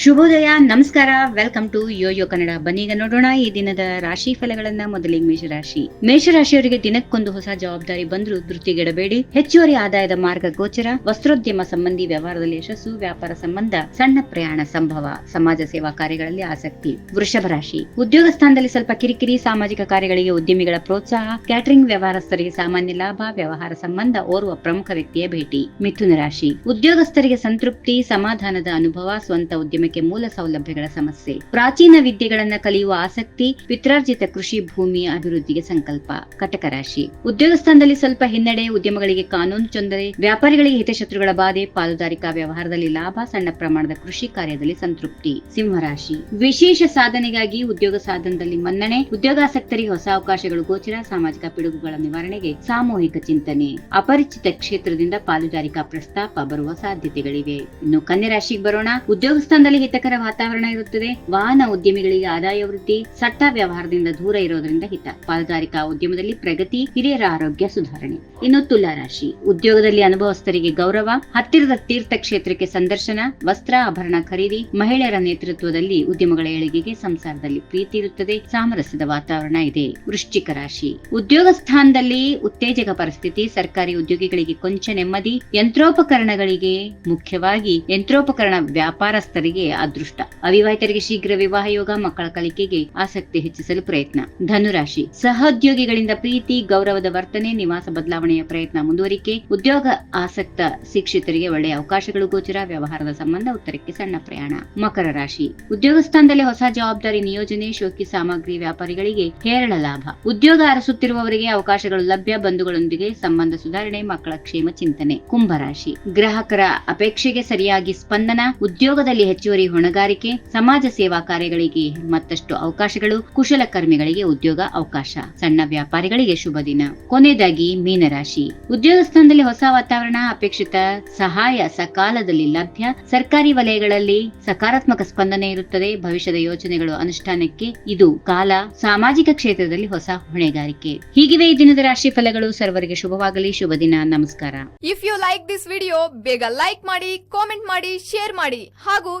ಶುಭೋದಯ, ನಮಸ್ಕಾರ welcome to yoyo Kannada ಬನ್ನೀಗ ನೋಡೋಣ ಈ ದಿನದ ರಾಶಿ ಫಲಗಳನ್ನ ಮೊದಲಿಗೆ ಮೇಷರಾಶಿ. ಮೇಷರಾಶಿಯವರಿಗೆ ದಿನಕ್ಕೊಂದು ಹೊಸ ಜವಾಬ್ದಾರಿ ಬಂದರೂ ಧೃತಿಗೆಡಬೇಡಿ ಹೆಚ್ಚುವರಿ ಆದಾಯದ ಮಾರ್ಗ ಗೋಚರ. ವಸ್ತ್ರೋದ್ಯಮ ಸಂಬಂಧಿ ವ್ಯವಹಾರದಲ್ಲಿ ಯಶಸ್ಸು, ವ್ಯಾಪಾರ ಸಂಬಂಧ, ಸಣ್ಣ ಪ್ರಯಾಣ ಸಂಭವ, ಸಮಾಜ ಸೇವಾ ಕಾರ್ಯಗಳಲ್ಲಿ ಆಸಕ್ತಿ. ವೃಷಭ ರಾಶಿ. ಉದ್ಯೋಗ ಸ್ಥಾನದಲ್ಲಿ ಸ್ವಲ್ಪ ಕಿರಿಕಿರಿ, ಸಾಮಾಜಿಕ ಕಾರ್ಯಗಳಿಗೆ ಉದ್ಯಮಿಗಳ ಪ್ರೋತ್ಸಾಹ ಕ್ಯಾಟರಿಂಗ್ ವ್ಯವಹಾರಸ್ಥರಿಗೆ ಸಾಮಾನ್ಯ ಲಾಭ, ವ್ಯವಹಾರ ಸಂಬಂಧ ಓರ್ವ ಪ್ರಮುಖ ವ್ಯಕ್ತಿಯ ಭೇಟಿ. ಮಿಥುನ ರಾಶಿ. ಉದ್ಯೋಗಸ್ಥರಿಗೆ ಸಂತೃಪ್ತಿ, ಸಮಾಧಾನದ ಅನುಭವ, ಸ್ವಂತ ಉದ್ಯಮಕ್ಕೆ ಮೂಲ ಸೌಲಭ್ಯಗಳ ಸಮಸ್ಯೆ. ಪ್ರಾಚೀನ ವಿದ್ಯೆಗಳನ್ನ ಕಲಿಯುವ ಆಸಕ್ತಿ ಪಿತ್ರಾರ್ಜಿತ ಕೃಷಿ ಭೂಮಿಯ ಅಭಿವೃದ್ಧಿಗೆ ಸಂಕಲ್ಪ. ಕಟಕ ರಾಶಿ. ಉದ್ಯೋಗ ಸ್ಥಾನದಲ್ಲಿ ಸ್ವಲ್ಪ ಹಿನ್ನಡೆ, ಉದ್ಯಮಗಳಿಗೆ ಕಾನೂನು ತೊಂದರೆ, ವ್ಯಾಪಾರಿಗಳಿಗೆ ಹಿತಶತ್ರುಗಳ ಬಾಧೆ, ಪಾಲುದಾರಿಕಾ ವ್ಯವಹಾರದಲ್ಲಿ ಲಾಭ, ಸಣ್ಣ ಪ್ರಮಾಣದ ಕೃಷಿ ಕಾರ್ಯದಲ್ಲಿ ಸಂತೃಪ್ತಿ. ಸಿಂಹರಾಶಿ ವಿಶೇಷ ಸಾಧನೆಗಾಗಿ ಉದ್ಯೋಗ ಸಾಧನದಲ್ಲಿ ಮನ್ನಣೆ, ಉದ್ಯೋಗಾಸಕ್ತರಿಗೆ ಹೊಸ ಅವಕಾಶಗಳು ಗೋಚರ, ಸಾಮಾಜಿಕ ಪಿಡುಗುಗಳ ನಿವಾರಣೆಗೆ ಸಾಮೂಹಿಕ ಚಿಂತನೆ. ಅಪರಿಚಿತ ಕ್ಷೇತ್ರದಿಂದ ಪಾಲುದಾರಿಕಾ ಪ್ರಸ್ತಾಪ ಬರುವ ಸಾಧ್ಯತೆಗಳಿವೆ. ಇನ್ನು ಕನ್ಯಾ ರಾಶಿಗೆ ಬರೋಣ. ಉದ್ಯೋಗ ಸ್ಥಾನದಲ್ಲಿ ಹಿತಕರ ವಾತಾವರಣ ಇರುತ್ತದೆ. ವಾಹನ ಉದ್ಯಮಿಗಳಿಗೆ ಆದಾಯ ವೃದ್ಧಿ, ಸಟ್ಟ ವ್ಯವಹಾರದಿಂದ ದೂರ ಇರೋದ್ರಿಂದ ಹಿತ. ಪಾಲುದಾರಿಕಾ ಉದ್ಯಮದಲ್ಲಿ ಪ್ರಗತಿ, ಹಿರಿಯರ ಆರೋಗ್ಯ ಸುಧಾರಣೆ. ಇನ್ನು ತುಲಾ ರಾಶಿ. ಉದ್ಯೋಗದಲ್ಲಿ ಅನುಭವಸ್ಥರಿಗೆ ಗೌರವ, ಹತ್ತಿರದ ತೀರ್ಥ ಕ್ಷೇತ್ರಕ್ಕೆ ಸಂದರ್ಶನ, ವಸ್ತ್ರ, ಆಭರಣ ಖರೀದಿ, ಮಹಿಳೆಯರ ನೇತೃತ್ವದಲ್ಲಿ ಉದ್ಯಮಗಳ ಏಳಿಗೆಗೆ ಸಂಸಾರದಲ್ಲಿ ಪ್ರೀತಿ ಇರುತ್ತದೆ. ಸಾಮರಸ್ಯದ ವಾತಾವರಣ ಇದೆ. ವೃಶ್ಚಿಕ ರಾಶಿ. ಉದ್ಯೋಗ ಸ್ಥಾನದಲ್ಲಿ ಉತ್ತೇಜಕ ಪರಿಸ್ಥಿತಿ, ಸರ್ಕಾರಿ ಉದ್ಯೋಗಿಗಳಿಗೆ ಕೊಂಚ ನೆಮ್ಮದಿ, ಯಂತ್ರೋಪಕರಣಗಳಿಗೆ ಮುಖ್ಯವಾಗಿ, ಯಂತ್ರೋಪಕರಣ ವ್ಯಾಪಾರಸ್ಥರಿಗೆ ಅದೃಷ್ಟ. ಅವಿವಾಹಿತರಿಗೆ ಶೀಘ್ರ ವಿವಾಹ ಯೋಗ ಮಕ್ಕಳ ಕಲಿಕೆಗೆ ಆಸಕ್ತಿ ಹೆಚ್ಚಿಸಲು ಪ್ರಯತ್ನ. ಧನುರಾಶಿ. ಸಹೋದ್ಯೋಗಿಗಳಿಂದ ಪ್ರೀತಿ, ಗೌರವದ ವರ್ತನೆ, ನಿವಾಸ ಬದಲಾವಣೆಯ ಪ್ರಯತ್ನ ಮುಂದುವರಿಕೆ, ಉದ್ಯೋಗ ಆಸಕ್ತ ಶಿಕ್ಷಿತರಿಗೆ ಒಳ್ಳೆಯ ಅವಕಾಶಗಳು, ಗೋಚರ ವ್ಯವಹಾರದ ಸಂಬಂಧ ಉತ್ತರಕ್ಕೆ ಸಣ್ಣ ಪ್ರಯಾಣ. ಮಕರ ರಾಶಿ. ಉದ್ಯೋಗ ಸ್ಥಾನದಲ್ಲಿ ಹೊಸ ಜವಾಬ್ದಾರಿ ನಿಯೋಜನೆ, ಶೋಕಿ ಸಾಮಗ್ರಿ ವ್ಯಾಪಾರಿಗಳಿಗೆ ಹೇರಳ ಲಾಭ. ಉದ್ಯೋಗ ಅರಸುತ್ತಿರುವವರಿಗೆ ಅವಕಾಶಗಳು ಲಭ್ಯ, ಬಂಧುಗಳೊಂದಿಗೆ ಸಂಬಂಧ ಸುಧಾರಣೆ, ಮಕ್ಕಳ ಕ್ಷೇಮ ಚಿಂತನೆ. ಕುಂಭರಾಶಿ ಗ್ರಾಹಕರ ಅಪೇಕ್ಷೆಗೆ ಸರಿಯಾಗಿ ಸ್ಪಂದನ, ಉದ್ಯೋಗದಲ್ಲಿ ಹೆಚ್ಚುವರಿ ಹೊಣೆಗಾರಿಕೆ, ಸಮಾಜ ಸೇವಾ ಕಾರ್ಯಗಳಿಗೆ ಮತ್ತಷ್ಟು ಅವಕಾಶಗಳು ಕುಶಲಕರ್ಮಿಗಳಿಗೆ ಉದ್ಯೋಗ ಅವಕಾಶ. ಸಣ್ಣ ವ್ಯಾಪಾರಿಗಳಿಗೆ ಶುಭ ದಿನ. ಕೊನೆಯದಾಗಿ ಮೀನರಾಶಿ. ಉದ್ಯೋಗ ಸ್ಥಾನದಲ್ಲಿ ಹೊಸ ವಾತಾವರಣ, ಅಪೇಕ್ಷಿತ ಸಹಾಯ ಸಕಾಲದಲ್ಲಿ ಲಭ್ಯ. ಸರ್ಕಾರಿ ವಲಯಗಳಲ್ಲಿ ಸಕಾರಾತ್ಮಕ ಸ್ಪಂದನೆ ಇರುತ್ತದೆ. ಭವಿಷ್ಯದ ಯೋಜನೆಗಳು ಅನುಷ್ಠಾನಕ್ಕೆ ಇದು ಕಾಲ. ಸಾಮಾಜಿಕ ಕ್ಷೇತ್ರದಲ್ಲಿ ಹೊಸ ಹೊಣೆಗಾರಿಕೆ. ಹೀಗಿವೆ ಈ ದಿನದ ರಾಶಿ ಫಲಗಳು. ಸರ್ವರಿಗೆ ಶುಭವಾಗಲಿ. ಶುಭ ದಿನ. ನಮಸ್ಕಾರ. If you like this video ಬೇಗ ಲೈಕ್ ಮಾಡಿ ಕಾಮೆಂಟ್ ಮಾಡಿ ಶೇರ್ ಮಾಡಿ. ಹಾಗೂ